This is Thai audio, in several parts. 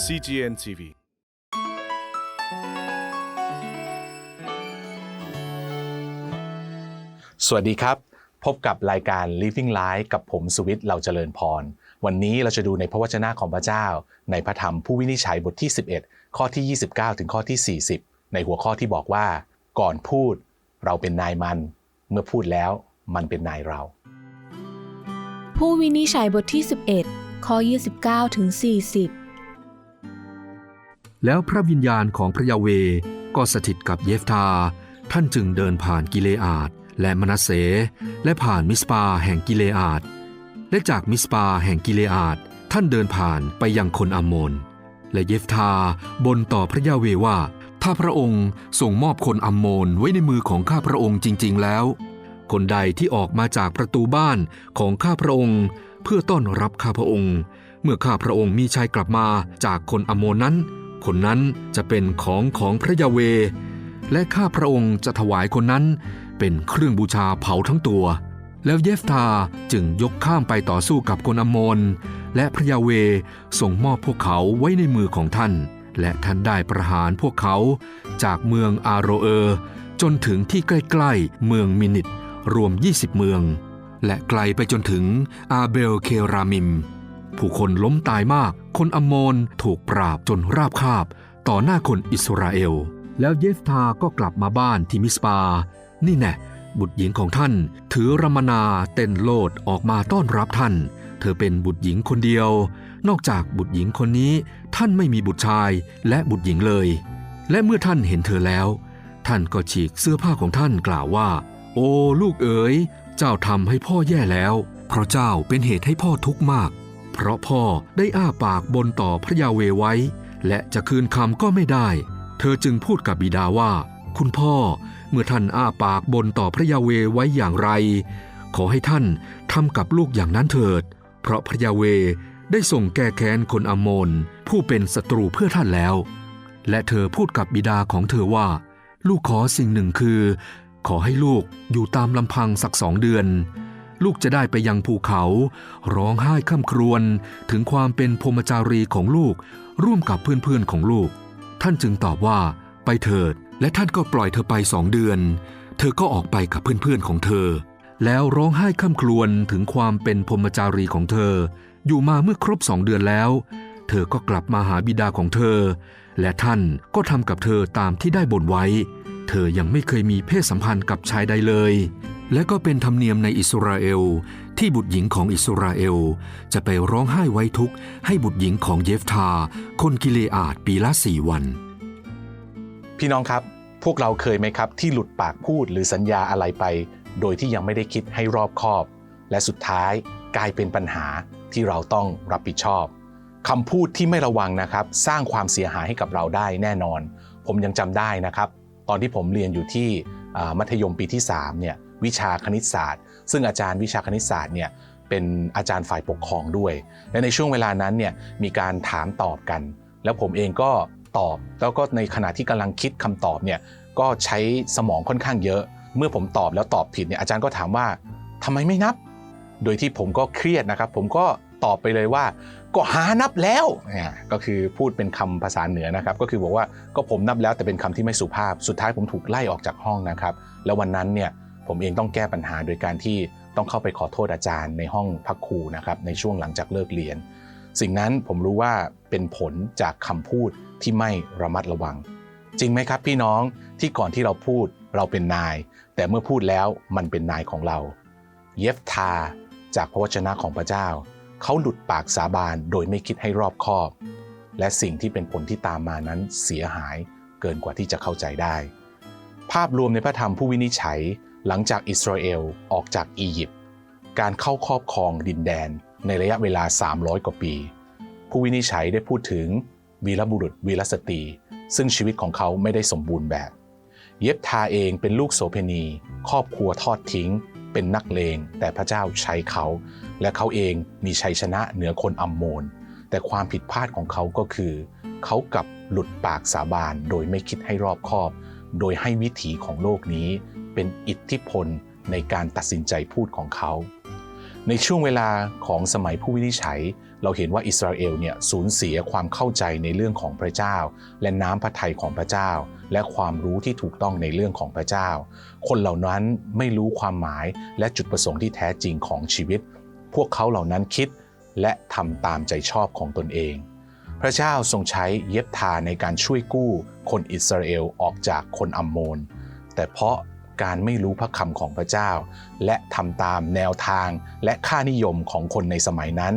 CGN TV สวัสดีครับ พบกับรายการ Living Life กับผมสุวิทย์เราเจริญพร วันนี้เราจะดูในพระวจนะของพระเจ้า ในพระธรรมผู้วินิจฉัยบทที่ 11 ข้อที่ 29 ถึงข้อที่ 40 ในหัวข้อที่บอกว่า ก่อนพูดเราเป็นนายมัน เมื่อพูดแล้วมันเป็นนายเรา ผู้วินิจฉัยบทที่ 11 ข้อ 29 ถึง 40 แล้วพระวิญญาณของพระยาเวก็สถิตกับเยฟธาท่านจึงเดินผ่านกิเลอาดและมนัสเส และผ่านมิสปาแห่งกิเลอาดและจากมิสปาแห่งกิเลอาดท่านเดินผ่านไปยังคนอัมโมน และเยฟธาบนต่อพระยาเวว่า ถ้าพระองค์ส่งมอบคนอัมโมนไว้ในมือของข้าพระองค์จริง ๆ แล้ว คนใดที่ออกมาจากประตูบ้านของข้าพระองค์ เพื่อต้อนรับข้าพระองค์ เมื่อข้าพระองค์มีชัยกลับมาจากคนอัมโมนนั้น คนนั้นจะเป็นของของพระยาเว และข้าพระองค์จะถวายคนนั้นเป็นเครื่องบูชาเผาทั้งตัว แล้วเยฟธาจึงยกข้ามไปต่อสู้กับคนอมโมนและพระยาเวส่งมอบพวกเขาไว้ในมือของท่าน และท่านได้ประหารพวกเขาจากเมืองอาโรเออร์จนถึงที่ใกล้ๆ เมืองมินิตรวม 20 เมือง และไกลไปจนถึงอาเบลเครามิม ผู้คนล้มตายมาก คนอมโมนถูกปราบจนราบคาบ ต่อหน้าคนอิสราเอล แล้วเยฟธาก็กลับมาบ้านที่มิสปา นี่แน่บุตรหญิงของท่าน ถือรมนาเต้นโลดออกมาต้อนรับท่าน เธอเป็นบุตรหญิงคนเดียว นอกจากบุตรหญิงคนนี้ท่านไม่มีบุตรชายและบุตรหญิงเลย และเมื่อท่านเห็นเธอแล้ว ท่านก็ฉีกเสื้อผ้าของท่านกล่าวว่า โอ้ลูกเอ๋ย เจ้าทำให้พ่อแย่แล้ว เพราะเจ้าเป็นเหตุให้พ่อทุกข์มาก เพราะพ่อได้อ้าปากบนต่อพระยาเวไว้ และจะคืนคำก็ไม่ได้ เธอจึงพูดกับบิดาว่า คุณพ่อเมื่อท่านอ้าปากบนต่อพระยาเวไว้อย่างไร ขอให้ท่านทำกับลูกอย่างนั้นเถิด เพราะพระยาเวได้ส่งแก้แค้นคนอมนผู้เป็นศัตรูเพื่อท่านแล้ว และเธอพูดกับบิดาของเธอว่า ลูกขอสิ่งหนึ่งคือ ขอให้ลูกอยู่ตามลำพังสักสองเดือน ลูกจะได้ไปยังภูเขา ร้องไห้ข้ามครวญถึงความเป็นพรมจารีของลูก ร่วมกับเพื่อนๆของลูก ท่านจึงตอบว่า ไปเถิด และท่านก็ปล่อยเธอไปสองเดือน เธอก็ออกไปกับเพื่อนๆของเธอ แล้วร้องไห้ข้ามครวญถึงความเป็นพรมจารีของเธอ อยู่มาเมื่อครบสองเดือนแล้ว เธอก็กลับมาหาบิดาของเธอ และท่านก็ทำกับเธอตามที่ได้บ่นไว้ เธอยังไม่เคยมีเพศสัมพันธ์กับชายใดเลย และก็เป็นธรรมเนียมในอิสราเอล ที่บุตรหญิงของอิสราเอล จะไปร้องไห้ไว้ทุกข์ให้บุตรหญิงของเยฟธาคนกิเลอาดปีละสี่วัน พี่น้องครับ พวกเราเคยไหมครับ ที่หลุดปากพูดหรือสัญญาอะไรไป โดยที่ยังไม่ได้คิดให้รอบคอบ และสุดท้ายกลายเป็นปัญหาที่เราต้องรับผิดชอบคำพูดที่ไม่ระวังนะครับ สร้างความเสียหายให้กับเราได้แน่นอน ผมยังจำได้นะครับ ตอนที่ผมเรียนอยู่ที่มัธยมปีที่3เนี่ยวิชาคณิตศาสตร์ ซึ่งอาจารย์วิชาคณิตศาสตร์เนี่ยเป็นอาจารย์ฝ่ายปกครองด้วย และในช่วงเวลานั้นเนี่ยมีการถามตอบกัน แล้วผมเองก็ตอบ แล้วก็ในขณะที่กำลังคิดคำตอบเนี่ยก็ใช้สมองค่อนข้างเยอะ เมื่อผมตอบแล้วตอบผิดเนี่ยอาจารย์ก็ถามว่าทำไมไม่นับ โดยที่ผมก็เครียดนะครับ ผมก็ตอบไปเลยว่า ก็หานับแล้วเนี่ยก็คือพูดเป็นคำภาษาเหนือนะครับ ก็คือบอกว่าก็ผมนับแล้วแต่เป็นคำที่ไม่สุภาพ สุดท้ายผมถูกไล่ออกจากห้องนะครับ แล้ววันนั้นเนี่ยผมเองต้องแก้ปัญหาโดยการที่ต้องเข้าไปขอโทษอาจารย์ในห้องพักครูนะครับในช่วงหลังจากเลิกเรียน สิ่งนั้นผมรู้ว่าเป็นผลจากคำพูดที่ไม่ระมัดระวัง จริงไหมครับพี่น้องที่ก่อนที่เราพูดเราเป็นนาย แต่เมื่อพูดแล้วมันเป็นนายของเรา เยฟทา จากพระวจนะของพระเจ้า เขาหลุดปากสาบานโดยไม่คิดให้รอบคอบ และสิ่งที่เป็นผลที่ตามมานั้นเสียหายเกินกว่าที่จะเข้าใจได้ ภาพรวมในพระธรรมผู้วินิจฉัยหลังจากอิสราเอลออกจากอียิปต์การเข้าครอบครองดินแดนในระยะเวลา 300 กว่าปี ผู้วินิจฉัยได้พูดถึงวีรบุรุษวีรสตรี ซึ่งชีวิตของเขาไม่ได้สมบูรณ์แบบ เย็บทาเองเป็นลูกโสเพณี ครอบครัวทอดทิ้ง เป็นนักเลง แต่พระเจ้าใช้เขา และเขาเองมีชัยชนะเหนือคนอัมโมน แต่ความผิดพลาดของเขาก็คือ เขากลับหลุดปากสาบานโดยไม่คิดให้รอบคอบ โดยให้วิถีของโลกนี้เป็นอิทธิพลในการตัดสินใจพูดของเขา ในช่วงเวลาของสมัยผู้วินิจฉัย เราเห็นว่าอิสราเอลเนี่ยสูญเสียความเข้าใจในเรื่องของพระเจ้า และน้ำพระทัยของพระเจ้า และความรู้ที่ถูกต้องในเรื่องของพระเจ้า คนเหล่านั้นไม่รู้ความหมายและจุดประสงค์ที่แท้จริงของชีวิต พวกเขาเหล่านั้นคิดและทำตามใจชอบของตนเอง พระเจ้าทรงใช้เย็บทาในการช่วยกู้ คนอิสราเอลออกจากคนอัมโมน แต่เพราะ การไม่รู้พระคำของพระเจ้า และทำตามแนวทางและค่านิยมของคนในสมัยนั้น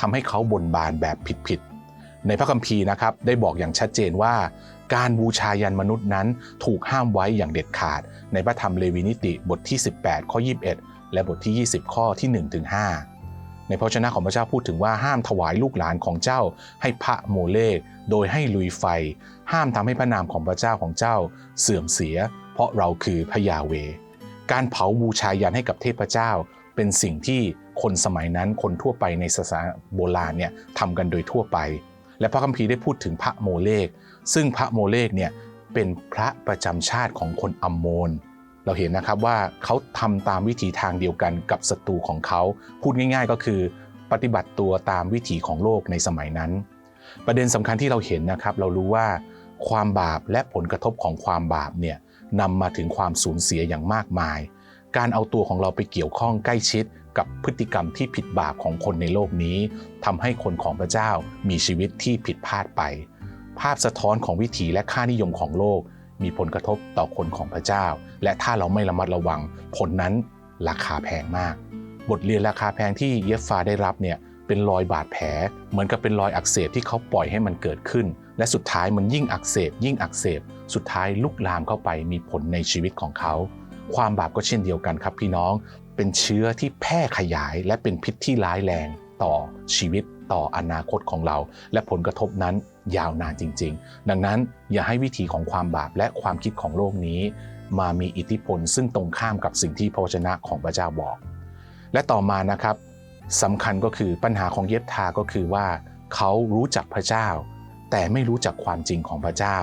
ทำให้เขาบนบานแบบผิดๆในพระคัมภีร์นะครับได้บอกอย่างชัดเจนว่า การบูชายันมนุษย์นั้นถูกห้ามไว้อย่างเด็ดขาด ในพระธรรมเลวีนิติบทที่ 18 ข้อ 21 และบทที่ 20 ข้อที่1ถึง5ในพระวจนะของพระเจ้าพูดถึงว่าห้ามถวายลูกหลานของเจ้า ให้พระโมเลกโดยให้ลุยไฟ ห้ามทำให้พระนามของพระเจ้าของเจ้า เสื่อมเสีย เพราะเราคือพระยาเว การเผาบูชายันให้กับเทพเจ้า เป็นสิ่งที่คนสมัยนั้นคนทั่วไปในศาสนาโบราณเนี่ยทำกันโดยทั่วไป และพระคัมภีร์ได้พูดถึงพระโมเลก ซึ่งพระโมเลกเนี่ยเป็นพระประจำชาติของคนอัมโมนเราเห็นนะครับว่าเขาทำตามวิถีทางเดียวกันกับศัตรูของเขา พูดง่าย ๆ ก็คือ ปฏิบัติตัวตามวิถีของโลกในสมัยนั้น ประเด็นสำคัญที่เราเห็นนะครับ เรารู้ว่าความบาปและผลกระทบของความบาปเนี่ย นำมาถึงความสูญเสียอย่างมากมาย การเอาตัวของเราไปเกี่ยวข้องใกล้ชิดกับพฤติกรรมที่ผิดบาปของคนในโลกนี้ทำให้คนของพระเจ้ามีชีวิตที่ผิดพลาดไป ภาพสะท้อนของวิถีและค่านิยมของโลก มีผลกระทบต่อคนของพระเจ้า และถ้าเราไม่ระมัดระวัง ผลนั้นราคาแพงมาก บทเรียนราคาแพงที่เยฟฟาได้รับเนี่ย เป็นรอยบาดแผล เหมือนกับเป็นรอยอักเสบที่เขาปล่อยให้มันเกิดขึ้น และสุดท้ายมันยิ่งอักเสบ ยิ่งอักเสบ สุดท้ายลุกลามเข้าไปมีผลในชีวิตของเขา ความบาปก็เช่นเดียวกันครับพี่น้อง เป็นเชื้อที่แพร่ขยายและเป็นพิษที่ร้ายแรงต่อชีวิตต่ออนาคตของเรา และผลกระทบนั้นยาวนานจริง ๆ ดังนั้นอย่าให้วิถีของความบาปและความคิดของโลกนี้ มามีอิทธิพลซึ่งตรงข้ามกับสิ่งที่พระวจนะของพระเจ้าบอก และต่อมานะครับ สำคัญก็คือปัญหาของเยบทาก็คือว่า เขารู้จักพระเจ้า แต่ไม่รู้จักความจริงของพระเจ้า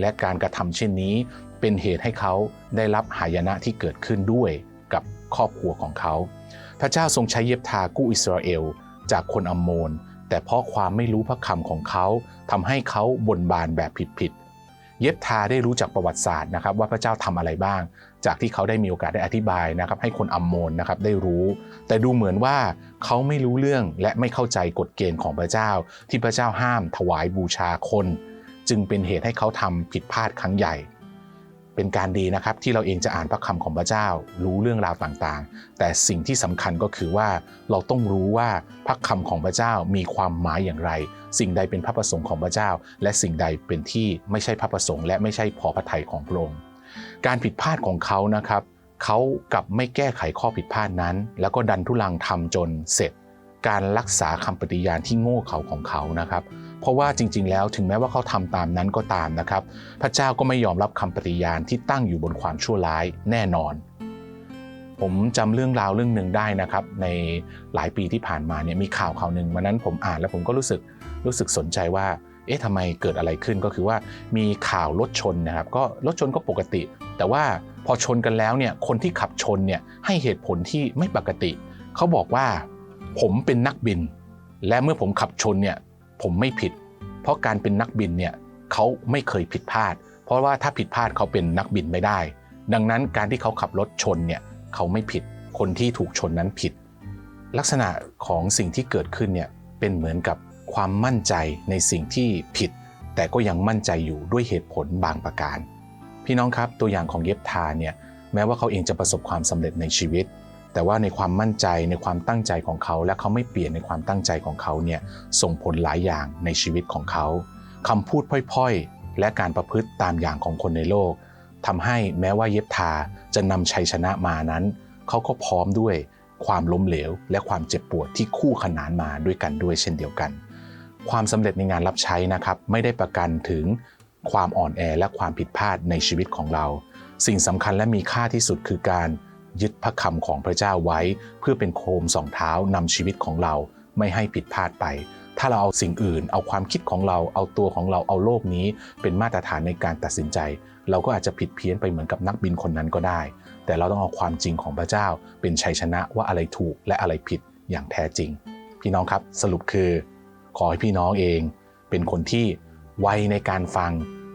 และการกระทำเช่นนี้ เป็นเหตุให้เขาได้รับหายนะที่เกิดขึ้นด้วยกับครอบครัวของเขา พระเจ้าทรงใช้เย็บทากู้อิสราเอลจากคนอัมโมน แต่เพราะความไม่รู้พระคำของเขาทำให้เขาบ่นบานแบบผิดๆ เย็บทาได้รู้จักประวัติศาสตร์นะครับว่าพระเจ้าทำอะไรบ้าง จากที่เขาได้มีโอกาสได้อธิบายนะครับให้คนอัมโมนนะครับได้รู้ แต่ดูเหมือนว่าเขาไม่รู้เรื่องและไม่เข้าใจกฎเกณฑ์ของพระเจ้า ที่พระเจ้าห้ามถวายบูชาคน จึงเป็นเหตุให้เขาทำผิดพลาดครั้งใหญ่ เป็นการดีนะครับที่เราเองจะอ่านพระคำของพระเจ้า รู้เรื่องราวต่างๆ แต่สิ่งที่สำคัญก็คือว่าเราต้องรู้ว่าพระคำของพระเจ้ามีความหมายอย่างไร สิ่งใดเป็นพระประสงค์ของพระเจ้า และสิ่งใดเป็นที่ไม่ใช่พระประสงค์ และไม่ใช่พอพระทัยของพระองค์การผิดพลาดของเขานะครับเขากลับไม่แก้ไขข้อผิดพลาดนั้น แล้วก็ดันทุลังทำจนเสร็จ การรักษาคำปฏิญาณที่โง่เขลาของเขานะครับ เพราะว่าจริง ๆ แล้วถึงแม้ว่าเขาทำตามนั้นก็ตามนะครับ พระเจ้าก็ไม่ยอมรับคำปฏิญาณที่ตั้งอยู่บนความชั่วร้ายแน่นอน ผมจำเรื่องราวเรื่องหนึ่งได้นะครับ ในหลายปีที่ผ่านมาเนี่ยมีข่าวข่าวหนึ่งวันนั้นผมอ่านแล้วผมก็รู้สึกรู้สึกสนใจว่า เอ๊ะทำไมเกิดอะไรขึ้นก็คือว่ามีข่าวรถชนนะครับ ก็รถชนก็ปกติ แต่ว่าพอชนกันแล้วเนี่ยคนที่ขับชนเนี่ยให้เหตุผลที่ไม่ปกติ เขาบอกว่าผมเป็นนักบิน และเมื่อผมขับชนเนี่ย ผมไม่ผิด เพราะการเป็นนักบินเนี่ยเขาไม่เคยผิดพลาด เพราะว่าถ้าผิดพลาดเขาเป็นนักบินไม่ได้ ดังนั้นการที่เขาขับรถชนเนี่ยเขาไม่ผิด คนที่ถูกชนนั้นผิด ลักษณะของสิ่งที่เกิดขึ้นเนี่ยเป็นเหมือนกับความมั่นใจในสิ่งที่ผิด แต่ก็ยังมั่นใจอยู่ด้วยเหตุผลบางประการ พี่น้องครับตัวอย่างของเย็บทาเนี่ยแม้ว่าเขาเองจะประสบความสำเร็จในชีวิต แต่ว่าในความมั่นใจในความตั้งใจของเขา และเขาไม่เปลี่ยนในความตั้งใจของเขาเนี่ยส่งผลหลายอย่างในชีวิตของเขาคำพูดพร่อยๆ และการประพฤติตามอย่างของคนในโลกทำให้แม้ว่าเย็บทาจะนำชัยชนะมานั้น เขาก็พร้อมด้วยความล้มเหลว และความเจ็บปวดที่คู่ขนานมาด้วยกันด้วยเช่นเดียวกัน ความสำเร็จในงานรับใช้นะครับ ไม่ได้ประกันถึงความอ่อนแอและความผิดพลาดในชีวิตของเรา สิ่งสำคัญและมีค่าที่สุดคือการ ยึดพระคำของพระเจ้าไว้ เพื่อเป็นโคมสองเท้านำชีวิตของเราไม่ให้ผิดพลาดไป ถ้าเราเอาสิ่งอื่น เอาความคิดของเรา เอาตัวของเรา เอาโลกนี้ เป็นมาตรฐานในการตัดสินใจ เราก็อาจจะผิดเพี้ยนไปเหมือนกับนักบินคนนั้นก็ได้ แต่เราต้องเอาความจริงของพระเจ้า เป็นชัยชนะว่าอะไรถูกและอะไรผิดอย่างแท้จริง พี่น้องครับสรุปคือ ขอให้พี่น้องเอง เป็นคนที่ไวในการฟัง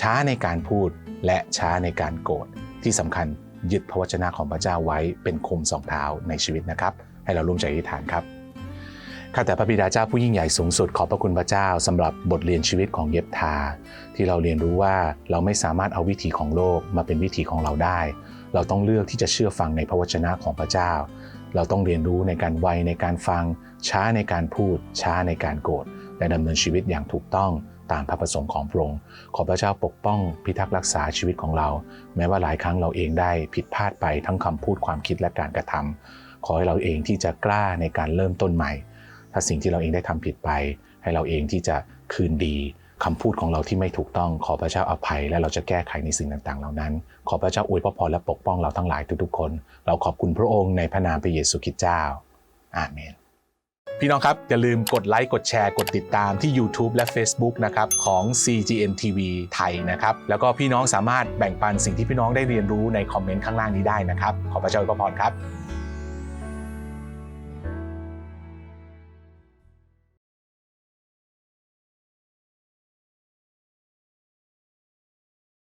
ช้าในการพูด และช้าในการโกรธที่สำคัญ ยึดพระวจนะของพระเจ้าไว้เป็นคมสองเท้าในชีวิตนะครับ ให้เราร่วมใจอธิษฐานครับข้าแต่พระบิดาเจ้าผู้ยิ่งใหญ่สูงสุดขอบพระคุณพระเจ้าสำหรับบทเรียนชีวิตของเย็บทา ที่เราเรียนรู้ว่าเราไม่สามารถเอาวิถีของโลกมาเป็นวิถีของเราได้ เราต้องเลือกที่จะเชื่อฟังในพระวจนะของพระเจ้า เราต้องเรียนรู้ในการไวในการฟัง ช้าในการพูด ช้าในการโกรธและดำเนินชีวิตอย่างถูกต้อง ตามพระประสงค์ของพระองค์ขอพระเจ้าปกป้องพิทักษ์รักษาชีวิตของเรา แม้ว่าหลายครั้งเราเองได้ผิดพลาดไปทั้งคำพูดความคิดและการกระทำขอให้เราเองที่จะกล้าในการเริ่มต้นใหม่ ถ้าสิ่งที่เราเองได้ทำผิดไป ให้เราเองที่จะคืนดีคำพูดของเราที่ไม่ถูกต้องขอพระเจ้าอภัย และเราจะแก้ไขในสิ่งต่างๆ เหล่านั้น ขอพระเจ้าอวยพระพรและปกป้องเราทั้งหลายทุกๆคน เราขอบคุณพระองค์ในพระนามพระเยซูคริสต์เจ้า อาเมน พี่น้องครับ อย่าลืมกดไลค์กดแชร์กดติดตามที่ YouTube และ Facebook นะครับของ CGN TV ไทยนะครับ แล้วก็พี่น้องสามารถแบ่งปันสิ่งที่พี่น้องได้เรียนรู้ในคอมเมนต์ข้างล่างนี้ได้นะครับ ขอพระเจ้าอวยพรครับ